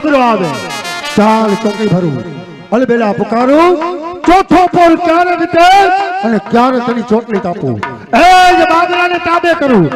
બાબરો આવે ચાલ ચોકી ભરું ક્યારે તેની ચોટલી કરું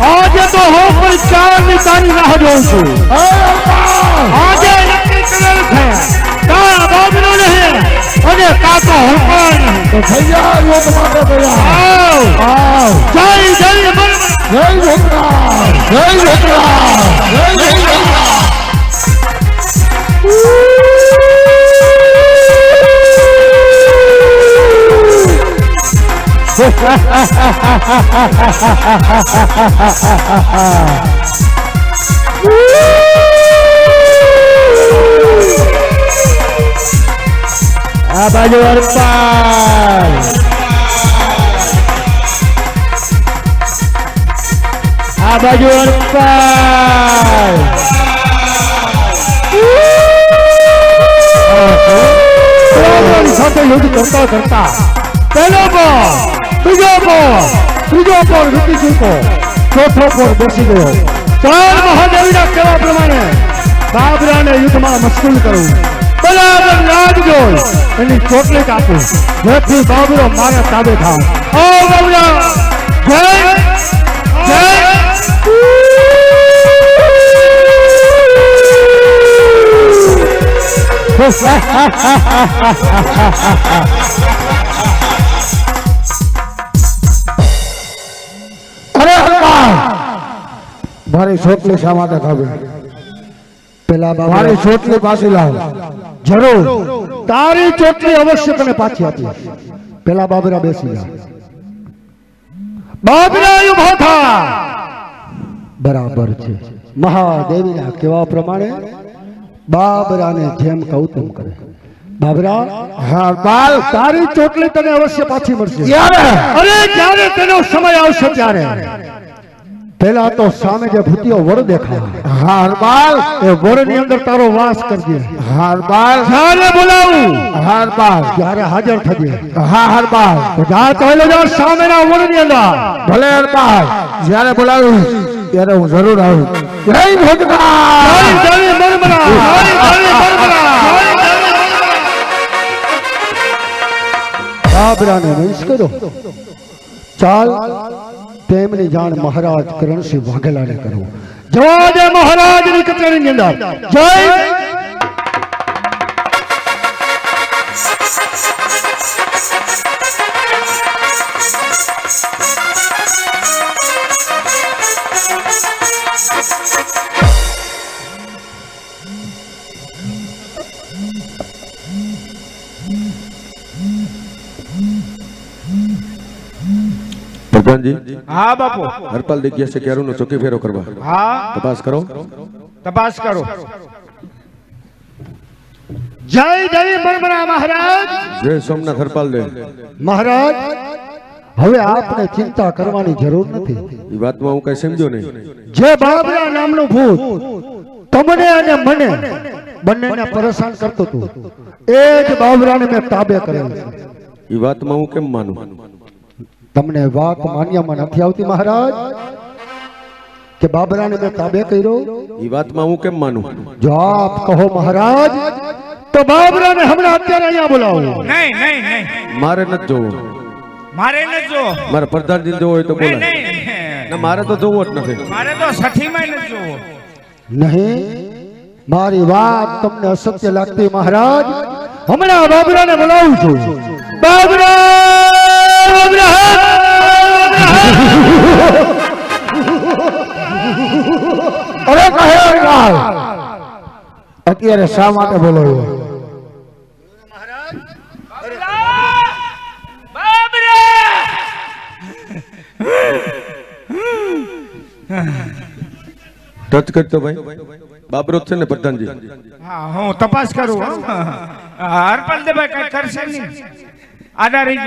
આજે તો હું ચારની તારી રાહ જોઉં છું આજે નક્કી કરેલ છે તારા. આવ જય જય બરાબર આ બાજુ અર્પાલ આ બાજુ સાથે યુદ્ધ કરતા કરતા. પહેલો પોર બીજો પોર ત્રીજો પોર રૂકી ચૂકો ચોથો પોર બેસી ગયો. ચાર મહાદેવીના કહેવા પ્રમાણે બાબરાને યુદ્ધમાં મશગુલ કરવું બરાબર જોઈ એની ચોટલી કાપું જેથી બાબરો મારા તાબે થાવ. ઓ બાબરા જય જય અરે મારી છોટલી શા માટે ખાવી? પેલા મારી છોટલી પાછી લાવ. જરૂર. તારી ચોટલી અવશ્ય તને પાછી આપી પેલા બાબરા બેસી જા. બાબરા ઊભો થા. બરાબર છે. મહાદેવીના કેવા પ્રમાણે બાબરાને જેમ કહું કરે. બાબરા હા બાલ તારી ચોટલી તને અવશ્ય પાછી મળશે. અરે જ્યારે તેનો સમય આવશે ત્યારે. પેલા તો સામે જે ભૂતિઓ વર દેખાય. હાર બાલ એ વરની અંદર તારો વાસ કરજે. હાર બાલ. જ્યારે બોલાવું. હાર બાલ. ત્યારે હાજર થજે. હા હાર બાલ. તો જા કહેલો જા સામેના વરની અંદર. ભલે હાર બાલ. જ્યારે બોલાવું ત્યારે હું જરૂર આવું. જય ભગવાન બાબરાને વંશ કર્યો ચાલ તેમની જાણ મહારાજ કરણસિંહ વાઘેલાને કરો જવા દે મહારાજની કચેરીની અંદર જય પ્રધાનજી હા બાપુ. હરપાલ દેખ્યા છે ક્યારનો ચોકી ફેરો કરવા. હા. તપાસ કરો. તપાસ કરો. જય દેવી મરમરા મહારાજ. જય સોમનાથ હરપાલ દે મહારાજ હવે આપને ચિંતા કરવાની જરૂર નથી. એ વાતમાં હું કઈ સમજ્યો નહીં. જે બાબરા નામનું ભૂત તમને અને મને બંનેને પરેશાન કરતો હતો. એ જ બાબરાને મેં તાબે કરેલ. એ વાતમાં હું કેમ માનું? તમને વાત માન્યામાં નથી આવતી મહારાજ? કે બાબરાને મેં તાબે કર્યો? એ વાતમાં હું કેમ માનું? જો આપ કહો મહારાજ તો બાબરાને હમણાં અત્યારે અહીંયા બોલાવો. નહીં નહીં નહીં. મારે નથી જોવું. મારે ન જો મારે પ્રધાનજી જોવો હોય તો બોલાય. ના મારે તો જોવો જ નથી. મારે તો સઠીમાં ન જોવો નહીં મારી વાત તમને અસત્ય લાગતી મહારાજ. હમણાં બાબરાને બોલાવું છું. બાબરા! અરે કહે હરિલાલ અત્યારે શા માટે બોલાવ્યો બાબરો છે હા તપાસ કરું હરપલ દે ભાઈ રહી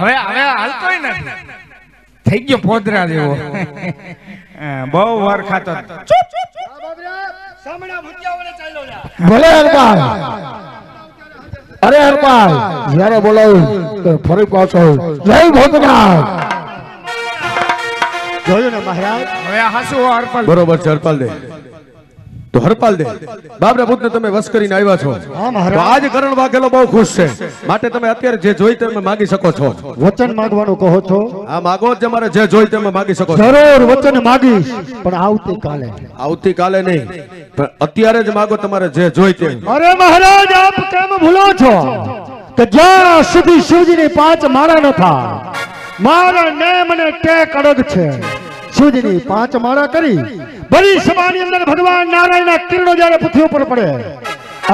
હવે હવે હાલતોય નથી. થઈ ગયો પોદરા જેવો. બહુ વાર ખાતો ભલે હરપાલ. અરે હરપાલ જયારે બોલાવ્યું તો ફરી પાછો જય ભોતનાથ. જોયું ને મહારાજ? હવે હાસુ હરપાલ. બરોબર છે હરપાલ દે તો હરપાલ દે. બાબરા પુત્ર તમે વસ કરીને આવ્યા છો. તો આજ કરણ વાઘેલો બહુ ખુશ છે. માટે તમે અત્યારે જે જોઈ તમે માગી શકો છો. વચન માંગવાનું કહો છો? આ માગો જ તમારે જે જોઈ તમે માગી શકો છો. જરૂર વચન માગીશ. પણ આવતીકાલે. આવતીકાલે નહીં. પણ અત્યારે જ માગો તમારે જે જોઈ તે અરે મહારાજ આપ કેમ ભૂલો છો? કે જ્યાં સુધી શિવજીની પાંચ માળા ન થાય મારા નેમ ને ટેક અડગ છે. શિવજીની પાંચ માળા કરી બળી સભાની અંદર ભગવાન નારાયણના કિરણો જ્યારે પૃથ્વી ઉપર પડે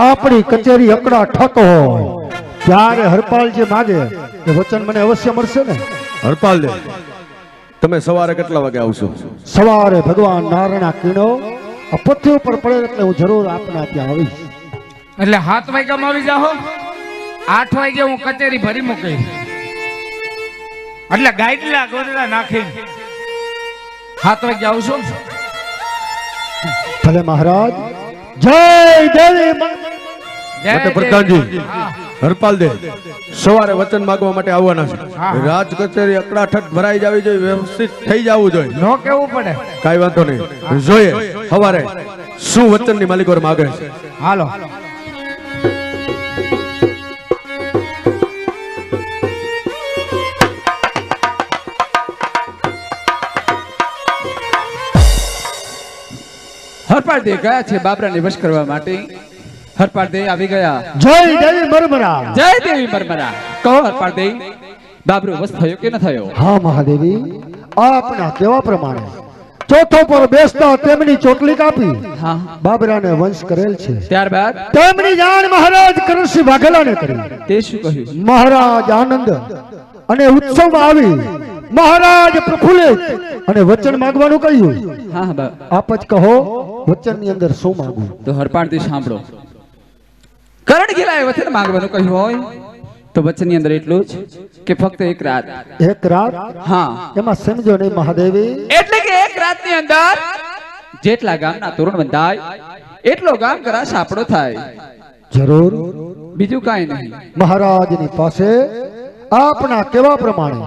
આપણી કચેરી અકડા ઠક હોય ત્યારે હરપાલજી માગે એ વચન મને અવશ્ય મળશે ને? હરપાલ તમે સવારે કેટલા વાગે આવશો? સવારે ભગવાન નારાયણના કિરણો પૃથ્વી ઉપર પડે એટલે હું જરૂર આપના ત્યાં આવીશ. એટલે સાત વાગ્યામાં આવી જાઓ. આઠ વાગે હું કચેરી ભરી મૂકી એટલે ગાઈડલા ગોદડા નાખી સાત વાગે આવશો? ભલે મહારાજ. જય દેવી. પ્રધાનજી હરપાલ દે સવારે વચન માંગવા માટે આવવાના છે. રાજ કચેરી અકડાઠક ભરાઈ જવી જોઈએ વ્યવસ્થિત થઈ જવું જોઈએ. નો કેવું પડે. કાઈ વાંધો નહીં. જોઈએ સવારે શું વચનની માલિકો માગે છે. હાલો. હરપાળદે ગયા છે બાબરાને વશ કરવા માટે. હરપાળદે આવી ગયા. જય દેવી મરમરા. જય દેવી મરમરા. કહો હરપાળદે બાબરો વશ થયો કે ન થયો? હા મહાદેવી આપના કેવા પ્રમાણે ચોથો પર બેસતા તેમની ચોટલી કાપી બાબરાને વંશ કરેલ છે. ત્યારબાદ? તેમની જાણ મહારાજ કરણસિંહ વાઘેલાને કરી. તે શું કહ્યું? મહારાજ આનંદ અને ઉત્સવમાં આવી મહારાજ પ્રફુલ્લિત અને વચન માંગવાનું કહ્યું. આપ જ કહો વચનની અંદર શું માંગવું? તો હરપાળથી સાંભળો. કરણ ગિલાએ વચન માંગવાનું કહ્યું હોય તો વચનની અંદર એટલું જ કે ફક્ત એક રાત. એક રાત? હા. એમાં સમજો નહીં મહાદેવી. એટલે કે એક રાતની અંદર જેટલા ગામના તોરણ બંધાય એટલો ગામ કરા સાપડો થાય. જરૂર. બીજું કાંઈ નહીં. મહારાજની પાસે આપના કેવા પ્રમાણે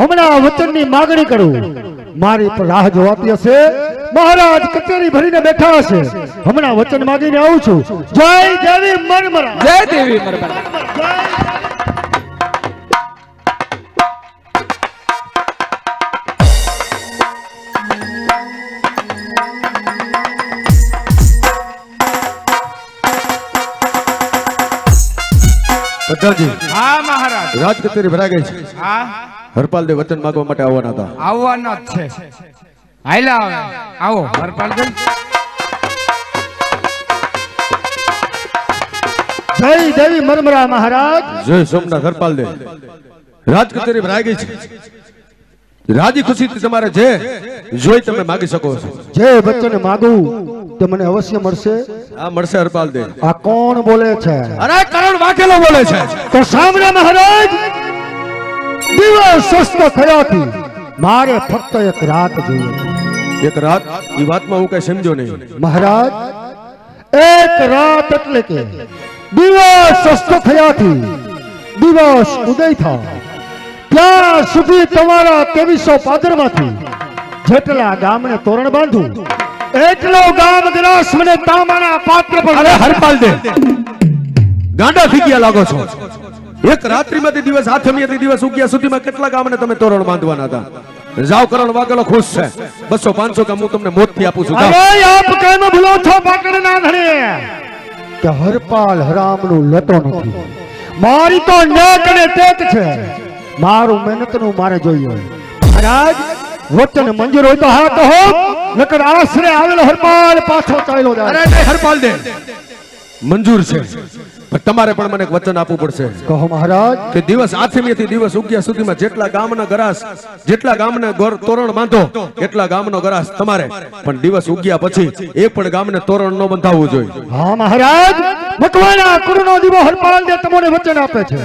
હમણાં વચનની માગણી કરું. મારી પર રાહ જોવાતી હશે? મહારાજ કચેરી ભરીને બેઠા હશે. હમણાં વચન માગીને આવું છું. જય દેવી મરમરા જય દેવી મરમરા પ્રધાનજી હા મહારાજ. રાજ કચેરી ભરાઈ ગઈ છે. હા. હરપાલ દે વચન માંગવા માટે આવવાના હતા. આવવાના જ છે. હવે આવો. હરપાલજી જય દેવી મરમરા મહારાજ. જય સોમનાથ હરપાલ દે રાજ કચેરી ભરાઈ ગઈ છે? રાજી ખુશીથી તમારે જે જોઈ તમે માગી શકો છો. જે વચન માગું તે મને અવશ્ય મળશે. આ મળશે હરપાલ દે આ કોણ બોલે છે? અરે કરણ વાઘેલો બોલે છે. તો સાંભળો મહારાજ. દિવસ સ્વસ્થ થયાથી મારે ફક્ત એક રાત જોઈએ. એક રાત? એ વાતમાં હું કઈ સમજો નહીં. મહારાજ એક રાત એટલે કે દિવસ સસ્તો થયાથી દિવસ ઉદય થાય. ત્યાં સુધી તમારા ત્રેવીસો પાદરમાંથી જેટલા ગામને તોરણ બાંધું એટલો ગામ ગ્રાસ મને તામાના પાત્ર પર હરપાલ દે ગાંડા થઈ ગયા લાગો છો. એક રાત્રિમાંથી દિવસ આથમીયાથી દિવસ ઉગ્યા સુધીમાં કેટલા ગામને તમે તોરણ બાંધવાના હતા? જાવ કરણ વાગેલો ખુશ છે. બસો પાંચસો કામ હું તમને મોતથી આપું છું. અરે આપ કેમ ભૂલો છો પાકડ ના ધરે? કે હરપાલ હરામનું લેતો નથી. મારી તો નેક ને ટેક છે. મારું મહેનતનું મારે જોઈએ. મહારાજ વચન મંજૂર હોય તો હા કહો નકર આશરે આવેલો હરપાલ પાછો ચાલ્યો જાય. અરે હરપાલ દે મંજૂર છે. તમારે પણ મને વચન આપવું પડશે. કહો મહારાજ. કે દિવસ આથમીથી દિવસ ઉગ્યા સુધીમાં જેટલા ગામના ગરાસ જેટલા ગામને તોરણ બાંધો એટલા ગામનો ગરાસ તમારે. પણ દિવસ ઉગ્યા પછી એક પણ ગામને તોરણ ન બંધાવવું જોઈએ. હા મહારાજ. મકવાના કુરુનો દીવો હરપાલ દે તમને વચન આપે છે.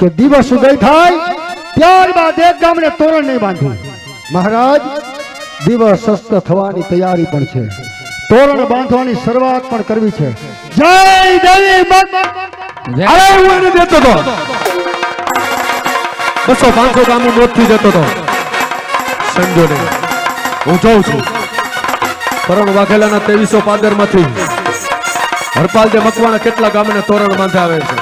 કે દિવસ ઉદય થાય ત્યારબાદ એક ગામને તોરણ નહીં બાંધવું. મહારાજ દિવસ અસ્ત થવાની તૈયારી પણ છે. તોરણ બાંધવાની શરૂઆત પણ કરવી છે. જય દેવી અરે હું એને દેતો હતો બસો પાંચસો ગામો મોતથી જતો હતો સમજો ને હું જોઉં છું. તોરણ વાઘેલાના ત્રેવીસો પાદરમાંથી હરપાલ જે મકવાના કેટલા ગામને તોરણ બાંધે આવે છે?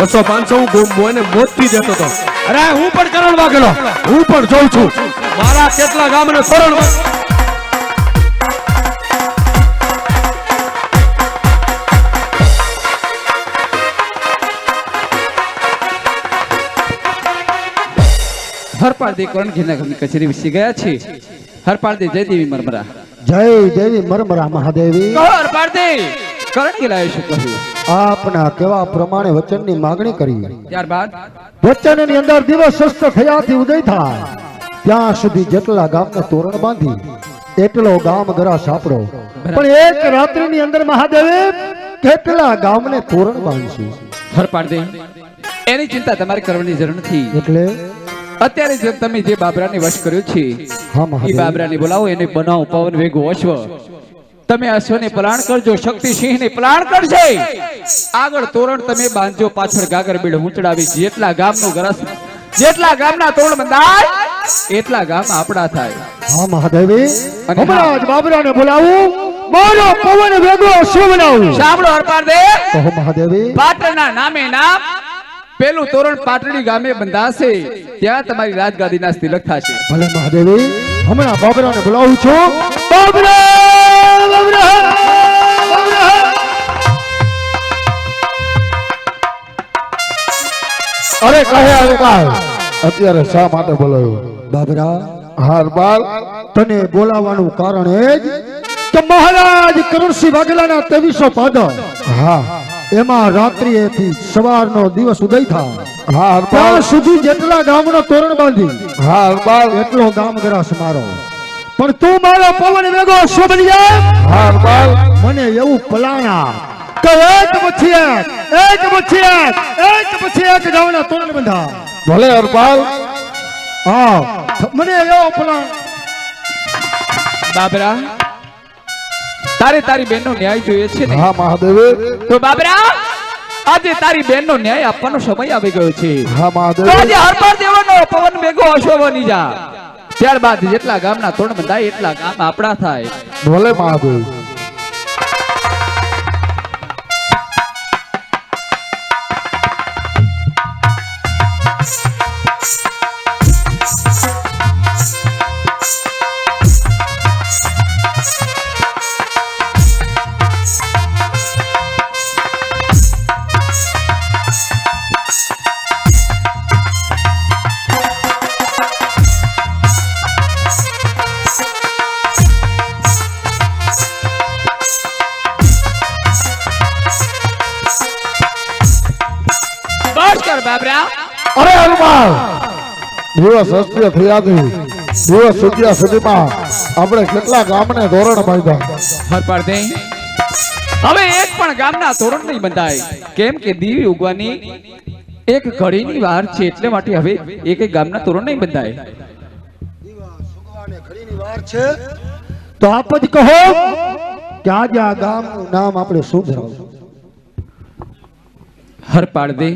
બસો પાંચસો હું ગુમ એને મોતથી જતો હતો અરે હું પણ કરણ વાઘેલો. હું પણ જોઉં છું. મારા કેટલા ગામને તોરણ બાંધ- હરપાળ દે કરણ ઘેરના કચેરી વિસી ગયા છે હરપાળ દે જય દેવી મરમરા. જય દેવી મરમરા મહાદેવી. કહો હરપાળ દે કરણ ઘેલાએ શું કહ્યું આપના કેવા પ્રમાણે વચનની માગણી કરી ત્યારબાદ? વચનની અંદર દિવસ સ્વસ્થ થયાથી ઉદય થાય. ત્યાં સુધી જેટલા ગામને તોરણ બાંધી એટલો ગામ ગરા સાપડો. પણ એક રાત્રિની અંદર મહાદેવે કેટલા ગામને તોરણ બાંધશું હરપાળ દે એની ચિંતા તમારે કરવાની જરૂર નથી. એટલે? અત્યારે જે તમે જે બાબરાને વશ કર્યો છે એ બાબરાને બોલાવો એને બનાવો પવન વેગો અશ્વ. તમે અશ્વને પલાણ કરજો શક્તિસિંહને પલાણ કરજે. આગળ તોરણ તમે બાંધજો પાછળ ગાગર બીડ ઊંચડાવી જેટલા ગામનું ગરસ જેટલા ગામના તોરણ બંધાય એટલા ગામ આપણા થાય. હા મહાદેવી. અને હમણાં જ બાબરાને બોલાવું. મારો પવન વેગો શું બનાવું. સાંભળો હરપાળ દે મહાદેવી. પાટણના નામે નામ પેલું તોરણ પાટડી ગામે બંધાશે ત્યાં તમારી રાજગાદીના તિલક થશે. ભલે મહાદેવી હમણાં બાબરાને બોલાવું છું. બાબરા બાબરા બાબરા. અરે કહે અત્યારે શા માટે બોલાવ્યો બાબરા. હરપાલ તને બોલાવવાનું કારણ એ જ કે મહારાજ કરુણસિંહ વાઘેલાના ત્રેવીસો પાદર હા. એમાં રાત્રિએથી સવારનો દિવસ ઉદય થાય. હા ત્યાં સુધી જેટલા ગામનો તોરણ બાંધી હા એટલો ગામ ગ્રાસ મારો. પણ તું મારો પવન વેગો શું બની જાય હા હરપાલ મને એવું પલાણા કે એક પછી એક એક પછી એક એક પછી એક ગામના તોરણ બંધા. ભલે હરપાલ હા મને એવો પલાણ બાબરા તારે તારી બેનનો ન્યાય જોઈએ છે ને? હા મહાદેવ. તો બાબરા આજે તારી બેનનો ન્યાય આપવાનો સમય આવી ગયો છે. હા તો આજે હરપર દેવાનો પવન ભેગો અશ્વ બની જા. ત્યારબાદ જેટલા ગામના તોરણ બંધાય એટલા ગામ આપણા થાય. ભલે મહાદેવ. દિવસ અસ્ત્ય થયાથી દિવસ સુધ્યા સુધીમાં આપણે કેટલા ગામને ધોરણ બાંધ્યા. હવે એક પણ ગામના તોરણ નહીં બંધાય. કેમ કે દીવી ઉગવાની એક ઘડીની વાર છે એટલે માટે હવે એક એક ગામના ધોરણ નહીં બંધાય. તો આપ જ કહો કે આજે આ ગામનું નામ આપણે શું હર પાડ દે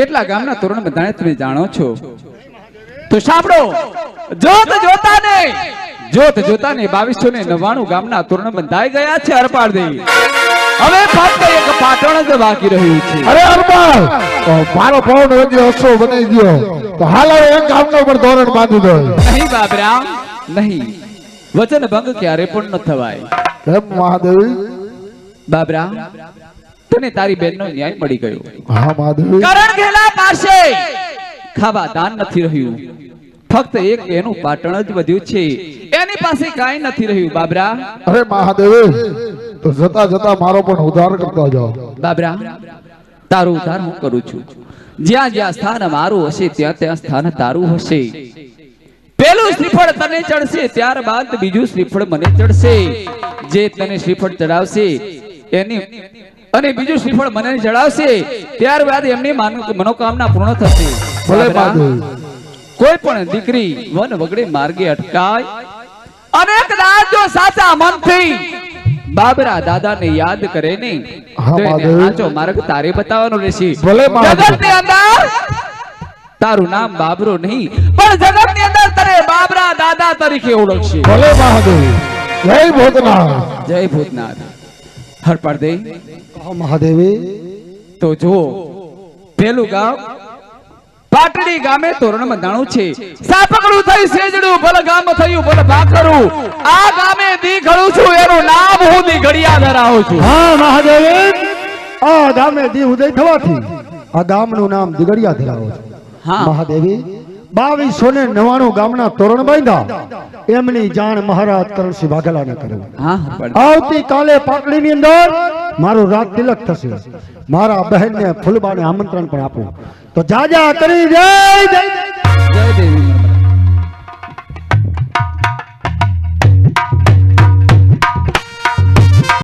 કેટલા ગામના તોરણ બંધાય તમે જાણો છો? તો સાંભળો જોત જોતા ને જોત જોતા ને બાવીસો ને નવ્વાણું ગામના તોરણ બંધાઈ ગયા છે હરપાળ દેવી હવે ફક્ત એક પાટણ જ બાકી રહ્યું છે. અરે હરપાલ મારો પવન યોગ્ય અશ્વ બની ગયો. તો હાલ હવે એક ગામનો પણ ધોરણ બાંધી દો. નહીં બાબરા નહીં. વચન ભંગ ક્યારે પણ ન થવાય. મહાદેવી? બાબરા તને તારી બેનનો ન્યાય મળી ગયો. હા માધવ. કરણ ઘેલા પાસે. ખાવા દાન નથી રહ્યું. ફક્ત એક એનું પાટણ જ વધ્યું છે. એની પાસે કાંઈ નથી રહ્યું બાબરા. અરે મહાદેવ તો જતા જતા મારો પણ ઉધાર કરતા જાઓ. બાબરા તારું ઉધાર હું કરું છું. જ્યાં જ્યાં સ્થાન મારું હશે ત્યાં ત્યાં સ્થાન તારું હશે. પેલું શ્રીફળ તને ચડશે ત્યારબાદ બીજું શ્રીફળ મને ચડશે. જે તને શ્રીફળ ચડાવશે એની અને બીજું શ્રીફળ મને જણાવશે ત્યારબાદ એમની મનોકામના પૂર્ણ થશે. કોઈ પણ દીકરી વન વગડે માર્ગે અટકાય અને કદાચ જો સાચા મનથી બાબરા દાદાને યાદ કરે ને તો એને સાચો માર્ગ તારે બતાવવાનો રહેશે. જગતની અંદર તારું નામ બાબરો નહીં પણ જગતની અંદર તારે બાબરા દાદા તરીકે ઓળખશે. ભલે મહાદેવ જય ભૂતનાથ જય ભૂતનાથ હરપાડ દે કહો મહાદેવે. તો જો પેલું ગામ પાટડી ગામે તોરણ બંધાણું છે. સાપકડું થઈ સેજડું ભલ ગામ થયું ભલ ભાખરું. આ ગામે દી ઘડું છું એનું નામ હું દી ઘડિયા ધરાવું છું. હા મહાદેવ. આ ગામે દી ઉદય થવાથી આ ગામનું નામ દિગડિયા ધરાવો છું. હા. મહાદેવી બાવીસો ને નવાણું ગામના તોરણ બાંધ્યા એમની જાણ મહારાજ કરણસિંહ વાઘેલાને કર્યું હા આવતીકાલે આવતી કાલે પાટડીની અંદર મારું રાત તિલક થશે. મારા બહેનને ફૂલબાને આમંત્રણ પણ આપું. તો જાજા કરી જય જય. જય દેવી.